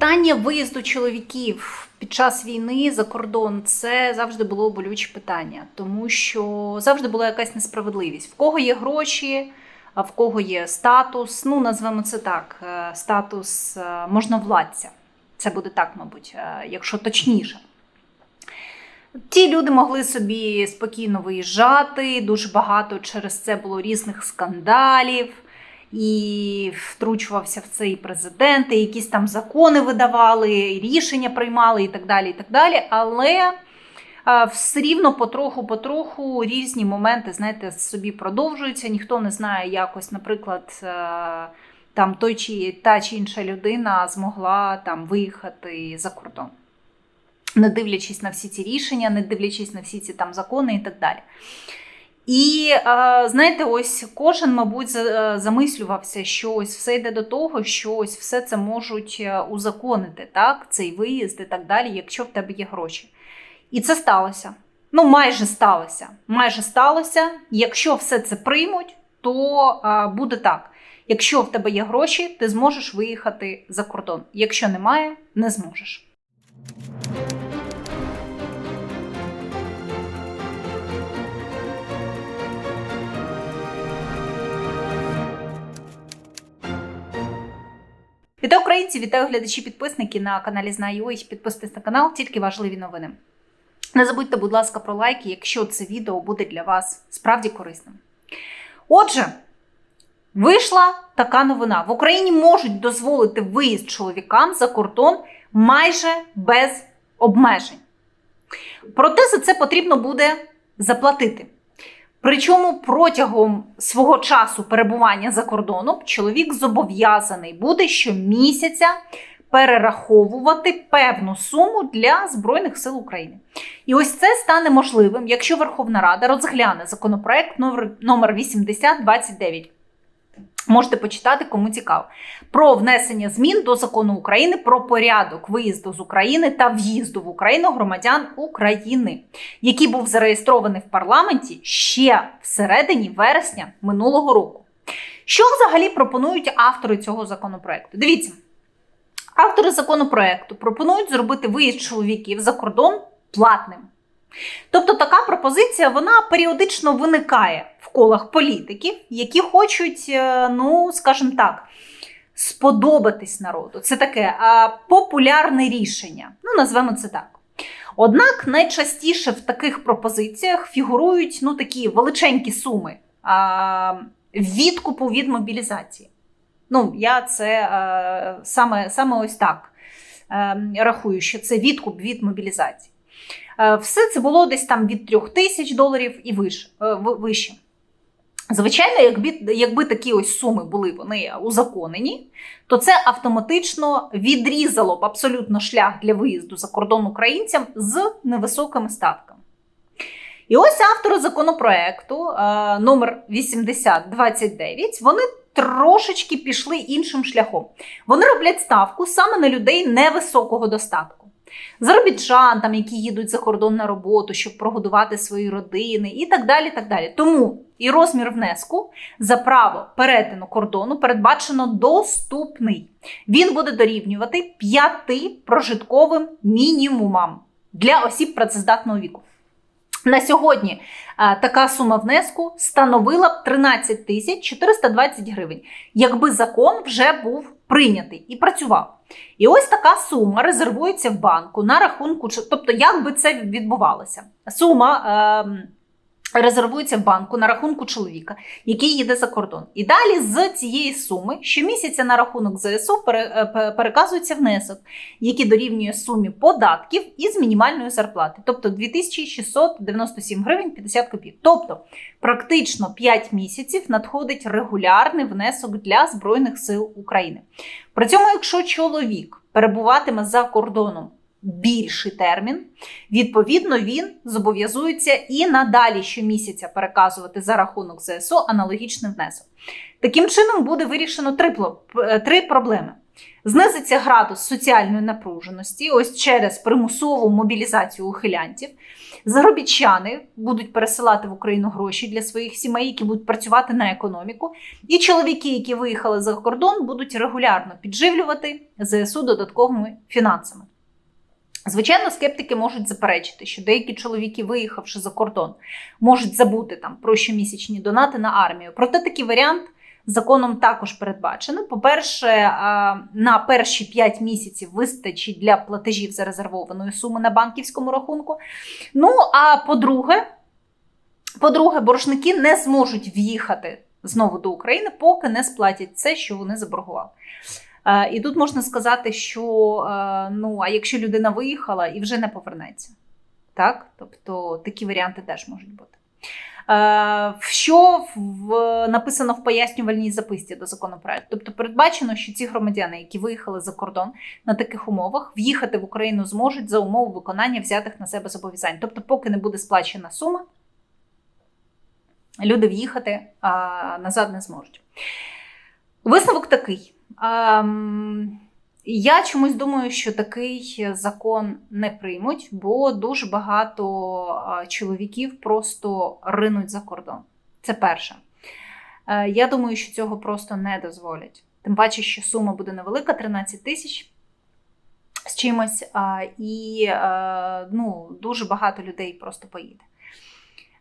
Питання виїзду чоловіків під час війни за кордон це завжди було болюче питання, тому що завжди була якась несправедливість. В кого є гроші, а в кого є статус. Ну, назвемо це так: е, статус е, можновладця. Це буде так, мабуть, е, якщо точніше. Ті люди могли собі спокійно виїжджати, дуже багато через це було різних скандалів, і втручувався в це і президент, і якісь там закони видавали, і рішення приймали, і так далі. і так далі. Але все рівно потроху-потроху різні моменти, знаєте, собі продовжуються. Ніхто не знає якось, наприклад. е, Там той чи та чи інша людина змогла там виїхати за кордон не дивлячись на всі ці рішення, не дивлячись на всі ці там закони і так далі. І е, знаєте, ось кожен, мабуть, е, замислювався, що ось все йде до того, що ось все це можуть е, узаконити, так, цей виїзд і так далі, якщо в тебе є гроші. І це сталося. Ну, майже сталося. Майже сталося. Якщо все це приймуть, то буде так. Якщо в тебе є гроші, ти зможеш виїхати за кордон. Якщо немає, не зможеш. Вітаю українці, вітаю глядачі, підписники на каналі Знаю. Підписуйтесь на канал, тільки важливі новини. Не забудьте, будь ласка, про лайки, якщо це відео буде для вас справді корисним. Отже, вийшла така новина: в Україні можуть дозволити виїзд чоловікам за кордон майже без обмежень. Проте за це потрібно буде заплатити. Причому протягом свого часу перебування за кордоном чоловік зобов'язаний буде щомісяця перераховувати певну суму для Збройних сил України. І ось це стане можливим, якщо Верховна Рада розгляне законопроект номер, номер 8029. Можете почитати, кому цікаво. Про внесення змін до закону України про порядок виїзду з України та в'їзду в Україну громадян України, який був зареєстрований в парламенті ще всередині вересня минулого року. Що взагалі пропонують автори цього законопроекту? Дивіться, автори законопроекту пропонують зробити виїзд чоловіків за кордон платним. Тобто така пропозиція вона періодично виникає в колах політиків, які хочуть, е, ну скажімо так, сподобатись народу. Це таке а, популярне рішення. Ну, назвемо це так. Однак найчастіше в таких пропозиціях фігурують ну, такі величенькі суми а, відкупу від мобілізації. Ну, я це е, саме, саме ось так е, рахую, що це відкуп від мобілізації. Е, Все це було десь там від трьох тисяч доларів і вище. е, вище. Звичайно, якби, якби такі ось суми були вони узаконені, то це автоматично відрізало б абсолютно шлях для виїзду за кордон українцям з невисокими ставками. І ось автори законопроекту е, номер 8029, вони трошечки пішли іншим шляхом. Вони роблять ставку саме на людей невисокого достатку. Заробітчан, там, які їдуть за кордон на роботу, щоб прогодувати свої родини, і так далі. так далі. Тому і розмір внеску за право перетину кордону передбачено доступний. Він буде дорівнювати п'яти прожитковим мінімумам для осіб працездатного віку. На сьогодні е, така сума внеску становила б 13 тисяч 420 гривень, якби закон вже був прийнятий і працював. І ось така сума резервується в банку на рахунку, тобто, як би це відбувалося? Сума е, резервується в банку на рахунку чоловіка, який їде за кордон. І далі з цієї суми щомісяця на рахунок ЗСУ е, переказується внесок, який дорівнює сумі податків із мінімальної зарплати, тобто 2697 гривень 50 копійок. Тобто практично 5 місяців надходить регулярний внесок для Збройних сил України. При цьому, якщо чоловік перебуватиме за кордоном більший термін, відповідно він зобов'язується і надалі щомісяця переказувати за рахунок ЗСУ аналогічний внесок. Таким чином буде вирішено три, е, три проблеми. Знизиться градус соціальної напруженості, ось через примусову мобілізацію ухилянтів. Заробітчани будуть пересилати в Україну гроші для своїх сімей, які будуть працювати на економіку. І чоловіки, які виїхали за кордон, будуть регулярно підживлювати ЗСУ додатковими фінансами. Звичайно, скептики можуть заперечити, що деякі чоловіки, виїхавши за кордон, можуть забути там про щомісячні донати на армію. Проте такий варіант законом також передбачено. По-перше, на перші 5 місяців вистачить для платежів зарезервованої суми на банківському рахунку. Ну а по-друге, по-друге, боржники не зможуть в'їхати знову до України, поки не сплатять це, що вони заборгували. Е, І тут можна сказати, що е, ну, а якщо людина виїхала і вже не повернеться, так? Тобто такі варіанти теж можуть бути. Е, Що в, написано в пояснювальній записці до законопроекту? Тобто передбачено, що ці громадяни, які виїхали за кордон на таких умовах, в'їхати в Україну зможуть за умови виконання взятих на себе зобов'язань. Тобто, поки не буде сплачена сума, люди в'їхати назад не зможуть. Висновок такий. Я чомусь думаю, що такий закон не приймуть, бо дуже багато чоловіків просто ринуть за кордон. Це перше. Е, Я думаю, що цього просто не дозволять. Тим паче, що сума буде невелика 13 тисяч з чимось, і е, ну, дуже багато людей просто поїде.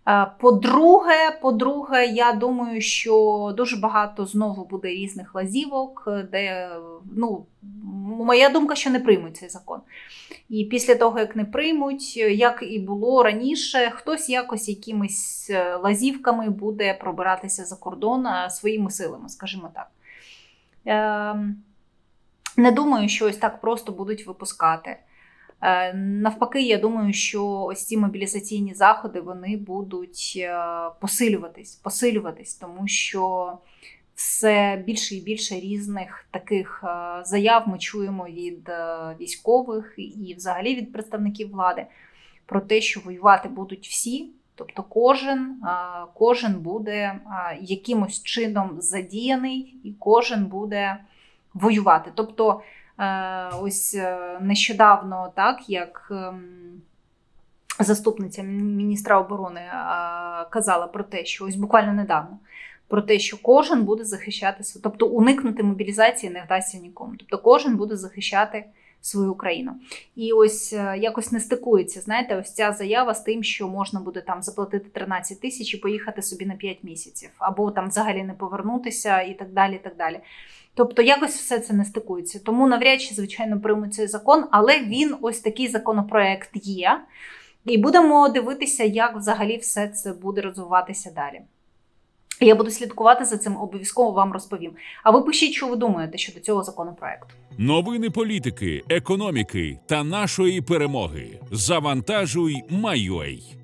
Е, По-друге, по-друге, я думаю, що дуже багато знову буде різних лазівок, де ну, моя думка, що не приймуть цей закон. І після того, як не приймуть, як і було раніше, хтось якось якимись е, лазівками буде пробиратися за кордон е, своїми силами, скажімо так. Ем, Не думаю, що ось так просто будуть випускати. Е, Навпаки, я думаю, що ось ці мобілізаційні заходи вони будуть е, посилюватись, посилюватись, тому що все більше і більше різних таких е, заяв ми чуємо від військових і взагалі від представників влади про те, що воювати будуть всі. Тобто кожен, кожен буде якимось чином задіяний, і кожен буде воювати. Тобто ось е, нещодавно, так як ем, заступниця міністра оборони е, казала про те, що ось буквально недавно. Про те, що кожен буде захищати свою, тобто уникнути мобілізації не вдасться нікому. Тобто кожен буде захищати свою країну. І ось якось не стикується, знаєте, ось ця заява з тим, що можна буде там заплатити 13 тисяч і поїхати собі на 5 місяців, або там взагалі не повернутися і так далі. і так далі. Тобто якось все це не стикується. Тому навряд чи, звичайно, приймуть цей закон, але він ось такий законопроект є. І будемо дивитися, як взагалі все це буде розвиватися далі. Я буду слідкувати за цим, обов'язково вам розповім. А ви пишіть, що ви думаєте щодо цього законопроекту. Новини політики, економіки та нашої перемоги. Завантажуй, Майой.